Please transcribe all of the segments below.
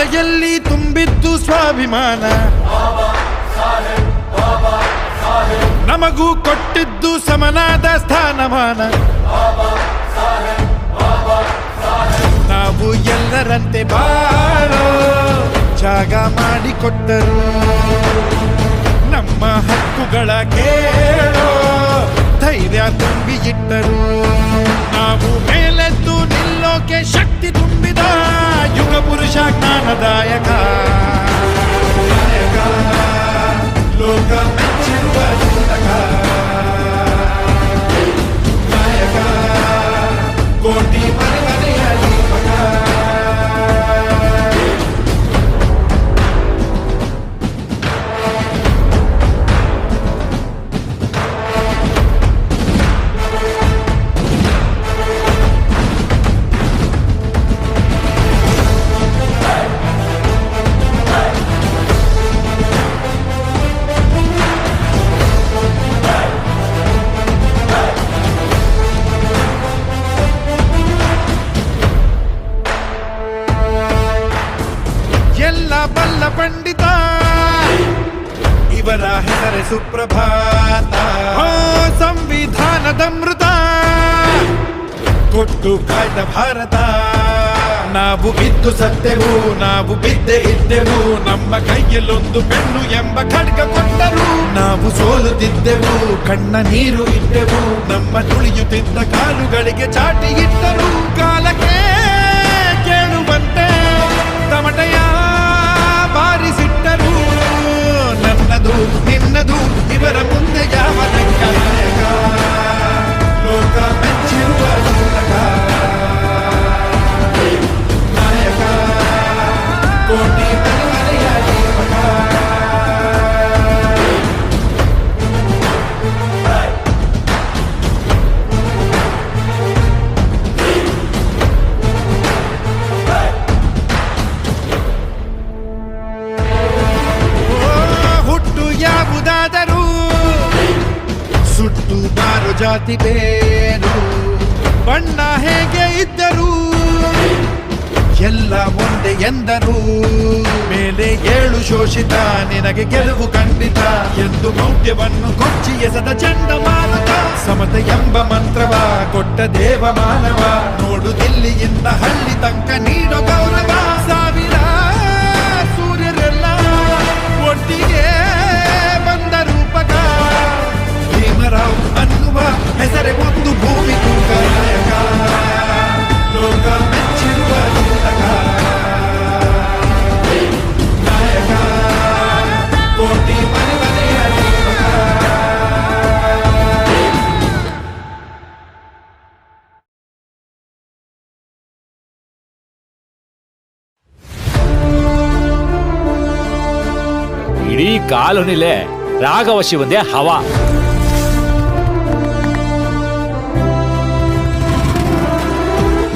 ಎಲ್ಲಿ ತುಂಬಿದ್ದು ಸ್ವಾಭಿಮಾನ. ನಮಗೂ ಕೊಟ್ಟಿದ್ದು ಸಮನಾದ ಸ್ಥಾನಮಾನ. ನಾವು ಎಲ್ಲರಂತೆ ಬಾಳೋ ಜಾಗ ಮಾಡಿಕೊಟ್ಟರು. ನಮ್ಮ ಹಕ್ಕುಗಳ ಕೇಳೋ ಧೈರ್ಯ ತುಂಬಿ ಇಟ್ಟರು ನಾವು ಮೇಲೆದ್ದು ನಿಲ್ಲೋಕೆ ಶಕ್ತಿ ತುಂಬಿದ ಯುಗ ಪುರುಷ ಜ್ಞಾನದಾಯಕ ಬಲ್ಲ ಪಂಡಿತ. ಇವರ ಹೆಸರೇ ಸುಪ್ರಭಾತ. ಸಂವಿಧಾನದ ಮೃತ. ಕೊಟ್ಟು ಕಾಯ್ದ ಭಾರತ. ನಾವು ಬಿದ್ದು ಸತ್ತೆವು, ನಾವು ಬಿದ್ದೆ ಇದ್ದೆವು. ನಮ್ಮ ಕೈಯಲ್ಲೊಂದು ಬೆನ್ನು ಎಂಬ ಖಡ್ಗ ಕೊಟ್ಟರು. ನಾವು ಸೋಲುತ್ತಿದ್ದೆವು, ಕಣ್ಣ ನೀರು ಇದ್ದೆವು. ನಮ್ಮ ತುಳಿಯುತ್ತಿದ್ದ ಕಾಲುಗಳಿಗೆ ಚಾಟಿ ಇಟ್ಟರು. ಕಾಲಕ್ಕೆ ಜಾತಿ ಬೇರು, ಬಣ್ಣ ಹೇಗೆ ಇದ್ದರು ಎಲ್ಲ ಒಂದೇ ಎಂದರು ಮೇಲೆ ಏಳು ಶೋಷಿತ, ನಿನಗೆ ಗೆಲುವು ಖಂಡಿತ. ಎಂದು ಮೌಢ್ಯವನ್ನು ಕೊಚ್ಚಿ ಎಸದ ಚಂಡಮಾರುತ ಸಮತ ಎಂಬ ಮಂತ್ರವ, ಕೊಟ್ಟ ದೇವ ಮಾನವ. ನೋಡು ದಿಲ್ಲಿಯಿಂದ ಹಳ್ಳಿ ತನಕ ನೀಡೋ ಗೌರವ. ಇಡೀ ಕಾಲೋನಿಲೆ ರಾಘವ ಶಿವಂದೇ ಹವಾ.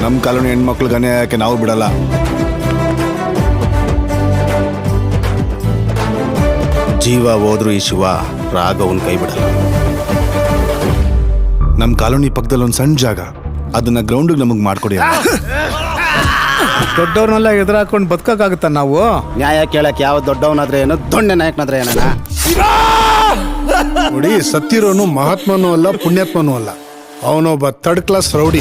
ನಮ್ಮ ಕಾಲೋನಿ ಗಣ್ಯ ಯಾಕೆ ನಾವು ಬಿಡಲ್ಲ. ಜೀವ ಹೋದ್ರು ಈ ಶಿವ ರಾಘವನ್ ಕೈ ಬಿಡಲ್ಲ. ನಮ್ಮ ಕಾಲೋನಿ ಪಕ್ಕದಲ್ಲಿ ಒಂದು ಸಣ್ಣ ಜಾಗ. ಅದನ್ನ ಗ್ರೌಂಡ್ ನಮಗೆ ಮಾಡ್ಕೊಡಿ. ದೊಡ್ಡವ್ರನ್ನೆಲ್ಲ ಎದುರಾಕೊಂಡು ಬದುಕಕ್ಕಾಗುತ್ತ ನಾವು? ನ್ಯಾಯ ಕೇಳಕ್ ಯಾವ ದೊಡ್ಡವನಾದ್ರೆ ಏನು? ದೊಣ್ಣೆ ನಾಯಕನಾದ್ರೆ ಏನಣ್ಣ? ನೋಡಿ ಸತ್ತಿರೋನು ಮಹಾತ್ಮನೂ ಅಲ್ಲ ಪುಣ್ಯಾತ್ಮನೂ ಅಲ್ಲ. ಅವನೊಬ್ಬ ಥರ್ಡ್ ಕ್ಲಾಸ್ ರೌಡಿ.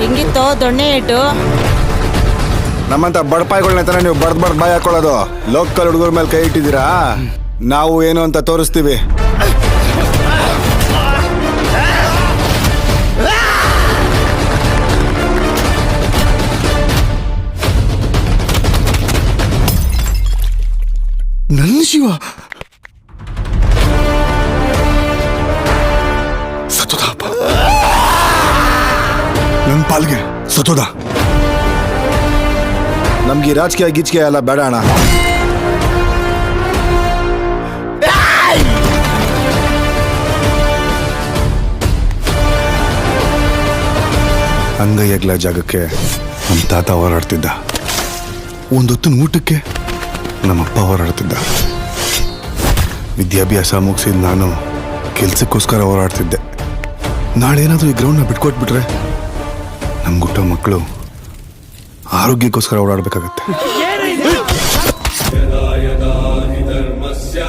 ಹಿಂಗಿತ್ತು ದೊಣ್ಣೆ ಇಟ್ಟು. ನಮ್ಮಂತ ಬಡಪಾಯಿಗಳನ್ನ ತರ ನೀವು ಬಡ್ದ್ ಬಡ್ದ್ ಬಾಯ್ ಹಾಕೊಳ್ಳೋದು? ಲೋಕಲ್ ಹುಡುಗರ ಮೇಲೆ ಕೈ ಇಟ್ಟಿದ್ದೀರಾ? ನಾವು ಏನು ಅಂತ ತೋರಿಸ್ತೀವಿ. ನನ್ನ ಶಿವ. ಸತೋದಪ್ಪ ನನ್ನ ಪಾಲ್ಗೆ ಸತೋದ. ನಮ್ಗೆ ರಾಜಕೀಯ ಗೀಚಿಕೆ ಎಲ್ಲ ಬೇಡ ಅಣ್ಣ. ಅಂಗೈಯಗ್ಲ ಜಾಗಕ್ಕೆ ನಮ್ಮ ತಾತ ಹೋರಾಡ್ತಿದ್ದ. ಒಂದೊತ್ತಿನ ಊಟಕ್ಕೆ ನಮ್ಮಪ್ಪ ಹೋರಾಡ್ತಿದ್ದ. ವಿದ್ಯಾಭ್ಯಾಸ ಮುಗಿಸಿದ ನಾನು ಕೆಲಸಕ್ಕೋಸ್ಕರ ಹೋರಾಡ್ತಿದ್ದೆ. ನಾಳೇನಾದರೂ ಈ ಗ್ರೌಂಡ್ನ ಬಿಟ್ಕೊಟ್ಬಿಟ್ರೆ ನಮ್ಮ ಗುಟ್ಟ ಮಕ್ಕಳು ಆರೋಗ್ಯಕ್ಕೋಸ್ಕರ ಓಡಾಡಬೇಕಾಗತ್ತೆ. ಧರ್ಮಸ್ಯ